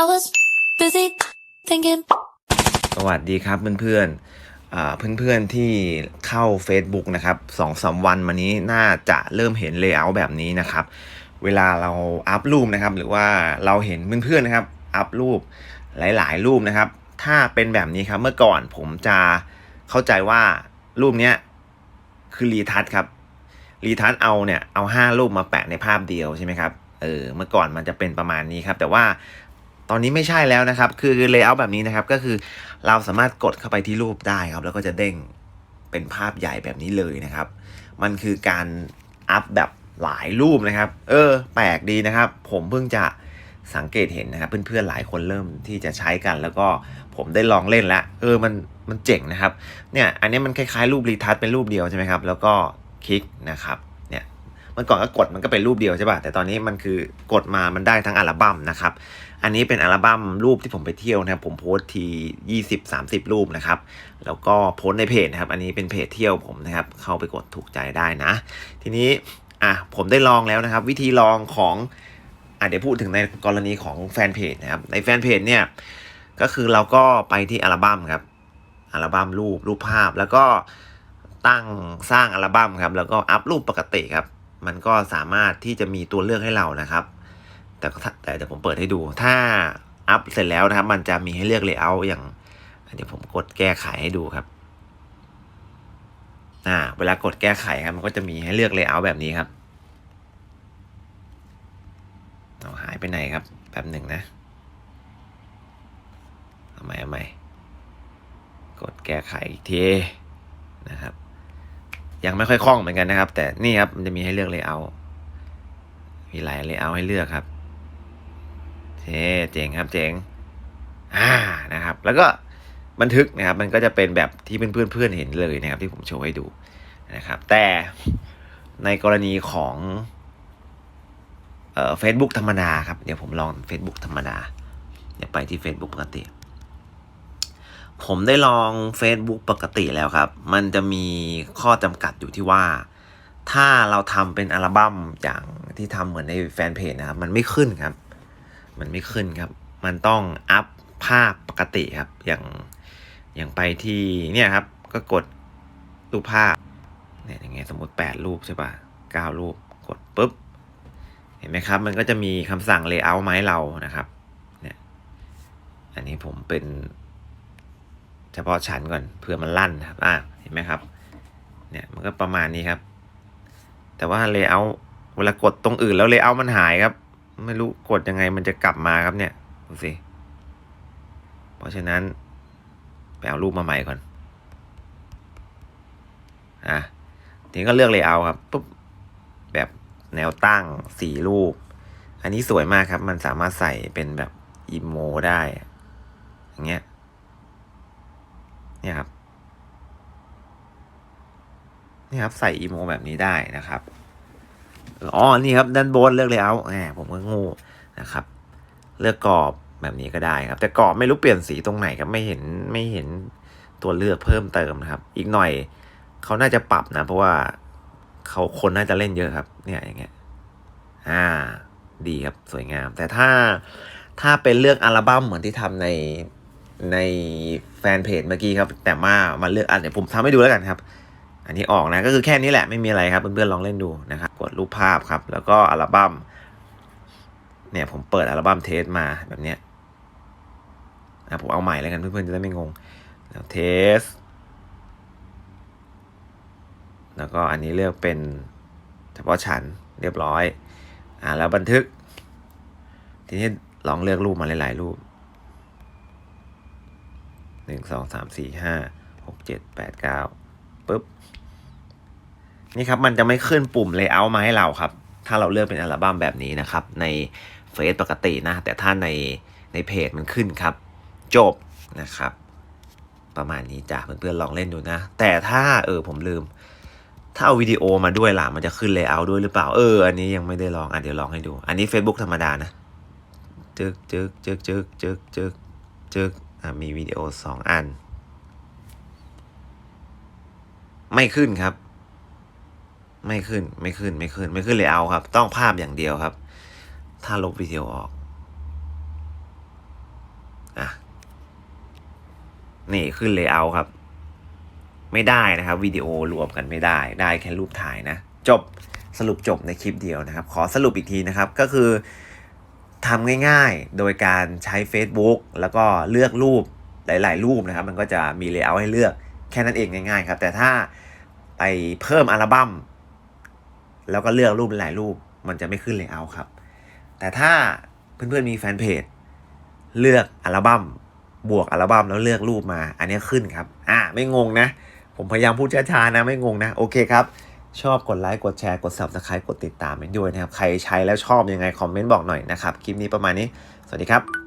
I was busy thinking. สวัสดีครับเพื่อนๆอ่าเพื่อนๆที่เข้า Facebook นะครับสองสามวันมานี้น่าจะเริ่มเห็นเลเยอร์แบบนี้นะครับ เวลาเราอัพรูปนะครับ หรือว่าเราเห็นเพื่อนๆนะครับ อัพรูปหลายๆ รูปนะครับ ถ้าเป็นแบบนี้ครับเมื่อก่อนผมจะเข้าใจว่ารูปเนี้ยคือรีทัชครับรีทัชเอาเนี่ยเอาห้ารูปมาแปะในภาพเดียวใช่ไหมครับเออเมื่อก่อนมันจะเป็นประมาณนี้ครับ แต่ว่า ตอนนี้ไม่ใช่แล้วนะครับ คือเลเยอร์แบบนี้นะครับ ก็คือเราสามารถกดเข้าไปที่รูปได้ครับ แล้วก็จะเด้งเป็นภาพใหญ่แบบนี้เลยนะครับ มันคือการอัพแบบหลายรูปนะครับ เออ แปลกดีนะครับ ผมเพิ่งจะสังเกตเห็นนะครับ เพื่อนๆหลายคนเริ่มที่จะใช้กัน แล้วก็ผมได้ลองเล่นแล้ว เออ มันมันเจ๋งนะครับ เนี่ย อันนี้มันคล้ายๆรูปรีทัชเป็นรูปเดียวใช่ไหมครับ แล้วก็คลิกนะครับ มื่อก่อนก็กดมันก็เป็นรูปเดียวใช่ป่ะแต่ตอนนี้มันคือกดมามันได้ทั้งอัลบั้มนะครับอันนี้เป็นอัลบั้มรูปที่ผมไปเที่ยวนะครับผมโพสทียี่สิบสามสิบรูปนะครับ แล้วก็โพสในเพจนะครับ อันนี้เป็นเพจเที่ยวผมนะครับ เข้าไปกดถูกใจได้นะ ทีนี้อะผมได้ลองแล้วนะครับ วิธีลองของอะเดี๋ยวพูดถึงในกรณีของแฟนเพจนะครับ ในแฟนเพจเนี่ยก็คือเราก็ไปที่อัลบั้มครับอัลบั้มรูปรูปภาพแล้วก็ตั้งสร้างอัลบั้มครับ แล้วก็อัพรูปปกติครับ มันก็สามารถที่จะมีตัวเลือกให้เรานะครับ แต่แต่เดี๋ยวผมเปิดให้ดู ถ้าอัพเสร็จแล้วนะครับ มันจะมีให้เลือกเลเยอร์อย่างเดี๋ยวผมกดแก้ไขให้ดูครับอ่าเวลากดแก้ไขครับ มันก็จะมีให้เลือกเลเยอร์แบบนี้ครับเอาหายไปไหนครับแป๊บหนึ่งนะเอาใหม่เอาใหม่กดแก้ไขอีกทีนะครับ ยังไม่ค่อยคล่องเหมือนกันนะครับ แต่นี่ครับมันจะมีให้เลือกเลเยอร์มีหลายเลเยอร์ให้เลือกครับเท่เจ๋งครับเจ๋งอ่านะครับ แล้วก็บันทึกนะครับ มันก็จะเป็นแบบที่เพื่อนเพื่อนเห็นเลยนะครับ ที่ผมโชว์ให้ดูนะครับ แต่ในกรณีของเอ่อ Facebook ธรรมดาครับ เดี๋ยวผมลอง Facebook ธรรมดา เดี๋ยวไปที่ Facebook ปกติ ผมได้ลอง Facebook ปกติแล้วครับ มันจะมีข้อจำกัดอยู่ที่ว่า ถ้าเราทำเป็นอัลบั้มอย่างที่ทำเหมือนในแฟนเพจนะครับ มันไม่ขึ้นครับ มันไม่ขึ้นครับ มันต้องอัพภาพปกติครับ อย่างอย่างไปที่เนี่ยครับ ก็กดรูปภาพเนี่ยอย่างเงี้ยสมมติแปดรูปใช่ป่ะเก้ารูปกดปุ๊บ เห็นไหมครับ มันก็จะมีคำสั่ง layout มาให้เรานะครับ เนี่ย อันนี้ผมเป็น เฉพาะชั้นก่อนเผื่อมันลั่นครับอ่าเห็นไหมครับเนี่ยมันก็ประมาณนี้ครับ แต่ว่า layout เวลากดตรงอื่นแล้ว layout มันหายครับ ไม่รู้กดยังไงมันจะกลับมาครับเนี่ยดูสิเพราะฉะนั้นไปเอารูปมาใหม่ก่อนอะทีนี้ก็เลือก layout ครับปุ๊บแบบแนวตั้งสี่รูป อันนี้สวยมากครับ มันสามารถใส่เป็นแบบอีโมได้อย่างเงี้ย เนี่ยครับนี่ครับใส่อีโมแบบนี้ได้นะครับอ๋อนี่ครับด้านบนเลือกเลยเอาแหมผมก็งูนะครับ เลือกกรอบแบบนี้ก็ได้ครับ แต่กรอบไม่รู้เปลี่ยนสีตรงไหนครับไม่เห็นไม่เห็นตัวเลือกเพิ่มเติมนะครับ อีกหน่อยเขาน่าจะปรับนะ เพราะว่าเขาคนน่าจะเล่นเยอะครับ เนี่ยอย่างเงี้ยอ่า ดีครับสวยงาม แต่ถ้าถ้าเป็นเลือกอัลบั้มเหมือนที่ทำใน ในแฟนเพจเมื่อกี้ครับ แต่ว่ามาเลือกอันเดี๋ยวผมทำให้ดูแล้วกันครับ อันนี้ออกนะก็คือแค่นี้แหละไม่มีอะไรครับเพื่อนๆลองเล่นดูนะครับกดรูปภาพครับ แล้วก็อัลบั้มเนี่ยผมเปิดอัลบั้มเทสมาแบบเนี้ยอะผมเอาใหม่แล้วกันเพื่อนๆจะได้ไม่งงแล้วเทส แล้วก็อันนี้เลือกเป็นเฉพาะชั้นเรียบร้อย อ่าแล้วบันทึก ทีนี้ลองเลือกรูปมาหลายๆรูป หนึ่งสองสามสี่ห้าหกเจ็ดแปดเก้าปุ๊บ นี่ครับมันจะไม่ขึ้นปุ่ม layout มาให้เราครับ ถ้าเราเลือกเป็นอัลบั้มแบบนี้นะครับ ในเฟซปกตินะ แต่ถ้าในในเพจมันขึ้นครับ จบนะครับ ประมาณนี้จ้ะเพื่อนๆลองเล่นดูนะ แต่ถ้าเออผมลืม ถ้าเอาวิดีโอมาด้วยล่ะมันจะขึ้น layout ด้วยหรือเปล่าเอออันนี้ยังไม่ได้ลองอะเดี๋ยวลองให้ดู อันนี้ Facebook ธรรมดานะจึกจึกจึกจึกจึกจึกจึก มีวิดีโอสองอัน ไม่ขึ้นครับ ไม่ขึ้นไม่ขึ้นไม่ขึ้น ไม่ขึ้นเลยเอาครับ ต้องภาพอย่างเดียวครับ ถ้าลบวิดีโอออกอะนี่ขึ้นเลยเอร์ครับ ไม่ได้นะครับวิดีโอรวมกันไม่ได้ ได้แค่รูปถ่ายนะ จบสรุปจบในคลิปเดียวนะครับ ขอสรุปอีกทีนะครับก็คือ ทำง่ายๆ โดยการใช้ Facebook แล้วก็เลือกรูปหลาย ๆ รูปนะครับ มันก็จะมีเลเยอร์ให้เลือกแค่นั้นเองง่ายๆครับ แต่ถ้าไปเพิ่มอัลบั้มแล้วก็เลือกรูปหลายรูป มันจะไม่ขึ้นเลเยอร์ครับ แต่ถ้าเพื่อนๆมีแฟนเพจเลือกอัลบั้มบวกอัลบั้มแล้วเลือกรูปมา อันนี้ขึ้นครับ อ่าไม่งงนะ ผมพยายามพูดช้าๆนะไม่งงนะ โอเคครับ ชอบกดไลค์กดแชร์กด subscribe กดติดตามไปด้วยนะครับ ใครใช้แล้วชอบยังไงคอมเมนต์บอกหน่อยนะครับ คลิปนี้ประมาณนี้ สวัสดีครับ